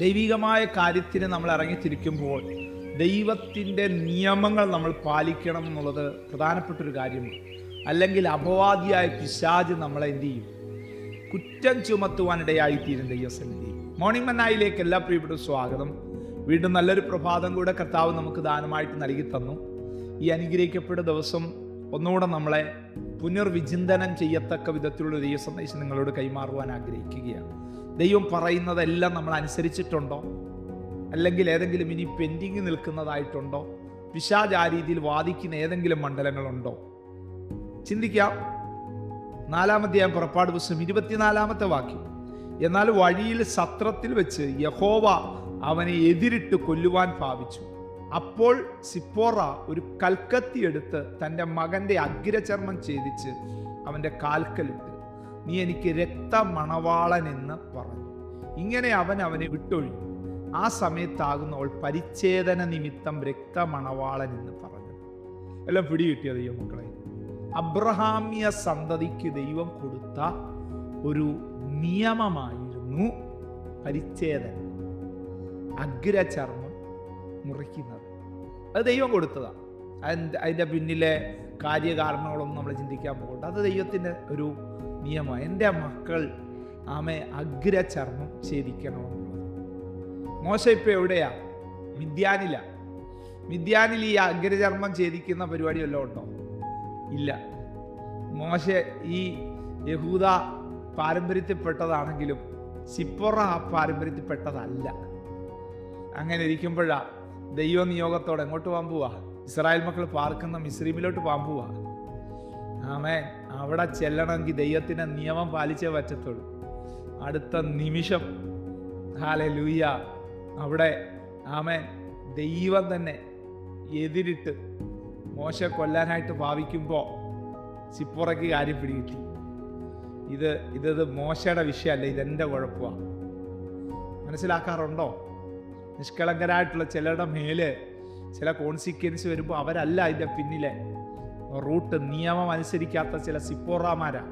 ദൈവികമായ കാര്യത്തിന് നമ്മൾ ഇറങ്ങിത്തിരിക്കുമ്പോൾ ദൈവത്തിന്റെ നിയമങ്ങൾ നമ്മൾ പാലിക്കണം എന്നുള്ളത് പ്രധാനപ്പെട്ട ഒരു കാര്യമാണ്. അല്ലെങ്കിൽ അപവാദിയായ പിശാജ് നമ്മളെ എന്ത് ചെയ്യും? കുറ്റം ചുമത്തുവാനിടയായിത്തീരും ദൈവസന്നിധി. മോർണിംഗ് മന്നായിലേക്ക് എല്ലാ പ്രിയപ്പെട്ട സ്വാഗതം. വീണ്ടും നല്ലൊരു പ്രഭാതം കൂടെ കർത്താവ് നമുക്ക് ദാനമായിട്ട് നൽകി തന്നു. ഈ അനുഗ്രഹിക്കപ്പെട്ട ദിവസം ഒന്നുകൂടെ നമ്മളെ പുനർവിചിന്തനം ചെയ്യത്തക്ക വിധത്തിലുള്ള ദൈവ സന്ദേശം നിങ്ങളോട് കൈമാറുവാൻ ആഗ്രഹിക്കുകയാണ്. ദൈവം പറയുന്നതെല്ലാം നമ്മൾ അനുസരിച്ചിട്ടുണ്ടോ? അല്ലെങ്കിൽ ഏതെങ്കിലും ഇനി പെൻഡിങ് നിൽക്കുന്നതായിട്ടുണ്ടോ? പിശാജ് ആ രീതിയിൽ വാദിക്കുന്ന ഏതെങ്കിലും മണ്ഡലങ്ങളുണ്ടോ? ചിന്തിക്കാം. നാലാമത്തെ ഞാൻ പുറപ്പാട് പുസ്തകം ഇരുപത്തിനാലാമത്തെ വാക്യം. എന്നാൽ വഴിയിൽ സത്രത്തിൽ വെച്ച് യഹോവ അവനെ എതിരിട്ട് കൊല്ലുവാൻ ഭാവിച്ചു. അപ്പോൾ സിപ്പോറ ഒരു കൽക്കത്തി എടുത്ത് തന്റെ മകന്റെ അഗ്രചർമ്മം ഛേദിച്ച് അവന്റെ കാൽക്കലിട്ട് നീ എനിക്ക് രക്തമണവാളൻ എന്ന് പറഞ്ഞു. ഇങ്ങനെ അവൻ അവനെ വിട്ടൊഴിഞ്ഞു. ആ സമയത്താകുന്നവൾ പരിച്ഛേദന നിമിത്തം രക്തമണവാളൻ എന്ന് പറഞ്ഞു എല്ലാം പിടികിട്ടിയ ദൈവം മക്കളെ? അബ്രഹാമിയ സന്തതിക്ക് ദൈവം കൊടുത്ത ഒരു നിയമമായിരുന്നു പരിച്ഛേദന അഗ്രചർമ്മം മുറിക്കുന്നത്. അത് ദൈവം കൊടുത്തതാണ് അതിന്റെ പിന്നിലെ കാര്യകാരണങ്ങളൊന്നും നമ്മൾ ചിന്തിക്കാൻ പോകണ്ട. അത് ദൈവത്തിന്റെ ഒരു നിയമമാണ്. എന്റെ മക്കൾ ആമെ അഗ്രചർമ്മം ഛേദിക്കണമെന്നുള്ളത്. മോശ ഇപ്പം എവിടെയാ? മിഥ്യാനില മിഥ്യാനിൽ ഈ അഗ്രചർമ്മം ഛേദിക്കുന്ന പരിപാടി വല്ലതും ഉണ്ടോ? ഇല്ല. മോശ ഈ യഹൂദ പാരമ്പര്യത്തിൽപ്പെട്ടതാണെങ്കിലും സിപ്പൊറ പാരമ്പര്യത്തിൽപ്പെട്ടതല്ല. അങ്ങനെ ഇരിക്കുമ്പോഴാണ് ദൈവനിയോഗത്തോടെ എങ്ങോട്ട് പോകാൻ പോവാ? ഇസ്രായേൽ മക്കൾ പാർക്കുന്ന മിസ്രീമിലോട്ട് പോകാൻ പോവാ. ആമേ അവിടെ ചെല്ലണമെങ്കിൽ ദൈവത്തിന്റെ നിയമം പാലിച്ചേ പറ്റത്തുള്ളൂ. അടുത്ത നിമിഷം. ഹാലെ ലൂയ അവിടെ ആമേ ദൈവം തന്നെ എതിരിട്ട് മോശ കൊല്ലാനായിട്ട് ഭാവിക്കുമ്പോൾ ചിപ്പുറയ്ക്ക് കാര്യം പിടികിട്ടി. ഇത് ഇത് മോശയുടെ വിഷയമല്ല ഇതെന്റെ കുഴപ്പമാണ് മനസ്സിലാക്കാറുണ്ടോ? നിഷ്കളങ്കരായിട്ടുള്ള ചിലരുടെ മേൽ ചില കോൺസിക്വൻസ് വരുമ്പോൾ അവരല്ല അതിന്റെ പിന്നിലെ. റൂട്ട് നിയമം അനുസരിക്കാത്ത ചില സിപ്പോറാമാരാ.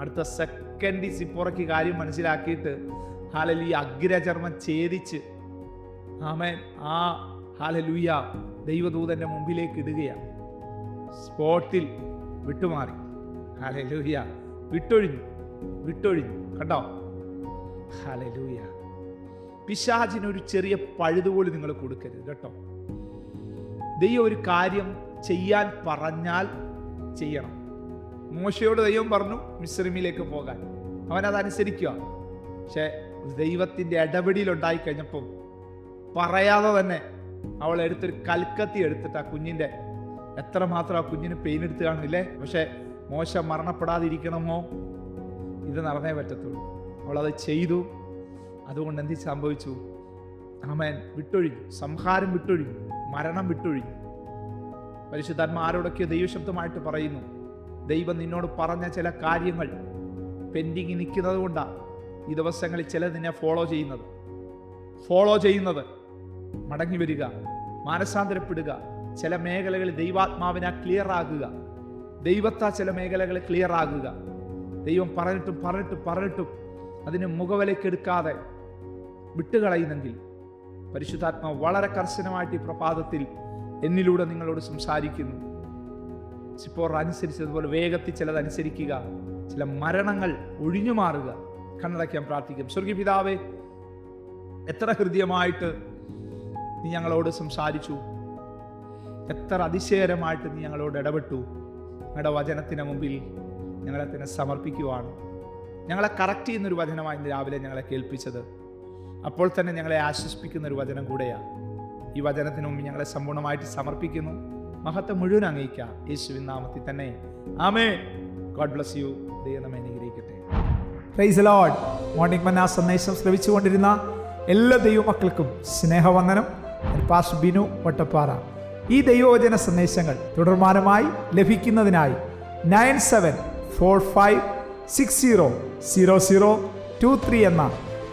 അടുത്ത സെക്കൻഡ് സിപ്പോറയ്ക്ക് കാര്യം മനസ്സിലാക്കിയിട്ട് ഹാലലി അഗ്രചർമ്മം ഛേദിച്ച് ആമേൻ. ആ ഹാലലൂയ ദൈവദൂതന്റെ മുമ്പിലേക്ക് ഇടുകയാണ് സ്പോട്ടിൽ വിട്ടുമാറി. ഹാലലൂയ വിട്ടൊഴിഞ്ഞു. വിട്ടൊഴിഞ്ഞു. കണ്ടോ? ഹാലലൂയ പിശാചിനൊരു ചെറിയ പഴുതുപോലും നിങ്ങൾ കൊടുക്കരുത് കേട്ടോ. ദൈവം ഒരു കാര്യം ചെയ്യാൻ പറഞ്ഞാൽ ചെയ്യണം. മോശയോട് ദൈവം പറഞ്ഞു മിശ്രമിലേക്ക് പോകാൻ. അവൻ അതനുസരിക്കുക പക്ഷേ ദൈവത്തിന്റെ ഇടപെടിയിൽ ഉണ്ടായി കഴിഞ്ഞപ്പം പറയാതെ തന്നെ അവൾ എടുത്തൊരു കൽക്കത്തി എടുത്തിട്ട് ആ കുഞ്ഞിന്റെ എത്രമാത്രം ആ കുഞ്ഞിന് പെയിൻ എടുത്ത് കാണില്ലേ പക്ഷെ മോശം മരണപ്പെടാതിരിക്കണമോ? ഇത് നടന്നേ പറ്റത്തുള്ളൂ. അവളത് ചെയ്തു. അതുകൊണ്ട് എന്ത് സംഭവിച്ചു? ആമേൻ. വിട്ടൊഴിഞ്ഞു സംഹാരം വിട്ടൊഴിഞ്ഞു മരണം വിട്ടൊഴിഞ്ഞു പരിശുദ്ധാത്മ ആരോടൊക്കെ ദൈവശബ്ദമായിട്ട് പറയുന്നു. ദൈവം നിന്നോട് പറഞ്ഞ ചില കാര്യങ്ങൾ പെൻഡിങ് നിൽക്കുന്നത് കൊണ്ടാണ് ഈ ദിവസങ്ങളിൽ ചില നിന്നെ ഫോളോ ചെയ്യുന്നത്. ഫോളോ ചെയ്യുന്നത്. മടങ്ങി വരിക. മാനസാന്തരപ്പെടുക. ചില മേഖലകളിൽ ദൈവാത്മാവിനെ ക്ലിയർ ആകുക. ദൈവത്താ ചില മേഖലകൾ ക്ലിയർ ആകുക. ദൈവം പറഞ്ഞിട്ടും പറഞ്ഞിട്ടും പറഞ്ഞിട്ടും അതിന് മുഖവിലക്കെടുക്കാതെ വിട്ടുകളയുന്നെങ്കിൽ പരിശുദ്ധാത്മാവ് വളരെ കർശനമായിട്ട് ഈ പ്രഭാതത്തിൽ എന്നിലൂടെ നിങ്ങളോട് സംസാരിക്കുന്നു. ഇപ്പോൾ അനുസരിച്ചതുപോലെ വേഗത്തിൽ ചിലത് അനുസരിക്കുക ചില മരണങ്ങൾ ഒഴിഞ്ഞു മാറുക. കണ്ണടയ്ക്കാൻ പ്രാർത്ഥിക്കും. സ്വർഗീയ പിതാവേ എത്ര ഹൃദ്യമായിട്ട് നീ ഞങ്ങളോട് സംസാരിച്ചു. എത്ര അതിശയകരമായിട്ട് നീ ഞങ്ങളോട് ഇടപെട്ടു. ഞങ്ങളുടെ വചനത്തിന് മുമ്പിൽ ഞങ്ങളെ തന്നെ സമർപ്പിക്കുവാണ്. ഞങ്ങളെ കറക്റ്റ് ചെയ്യുന്നൊരു വചനമായി രാവിലെ ഞങ്ങളെ കേൾപ്പിച്ചത്. അപ്പോൾ തന്നെ ഞങ്ങളെ ആശ്വസിപ്പിക്കുന്ന ഒരു വചനം കൂടെയാണ് ഈ വചനത്തിന് മുമ്പ് ഞങ്ങളെ സമ്പൂർണമായിട്ട് സമർപ്പിക്കുന്നു. മഹത്വം മുഴുവൻ അങ്ങയിക്കാം. യേശുവിൻ നാമത്തിൽ തന്നെ. ആമേ ഗോഡ് ബ്ലസ് യു ദൈവം അനുഗ്രഹിക്കട്ടെ. പ്രൈസ് ലോഡ് മോർണിംഗ് മന്ന സന്ദേശം ശ്രവിച്ചുകൊണ്ടിരുന്ന എല്ലാ ദൈവമക്കൾക്കും സ്നേഹവന്ദനം. പാസ് ബിനു വട്ടപ്പാറ. ഈ ദൈവവചന സന്ദേശങ്ങൾ തുടർമാനമായി ലഭിക്കുന്നതിനായി nine seven four five six zero zero zero two three എന്ന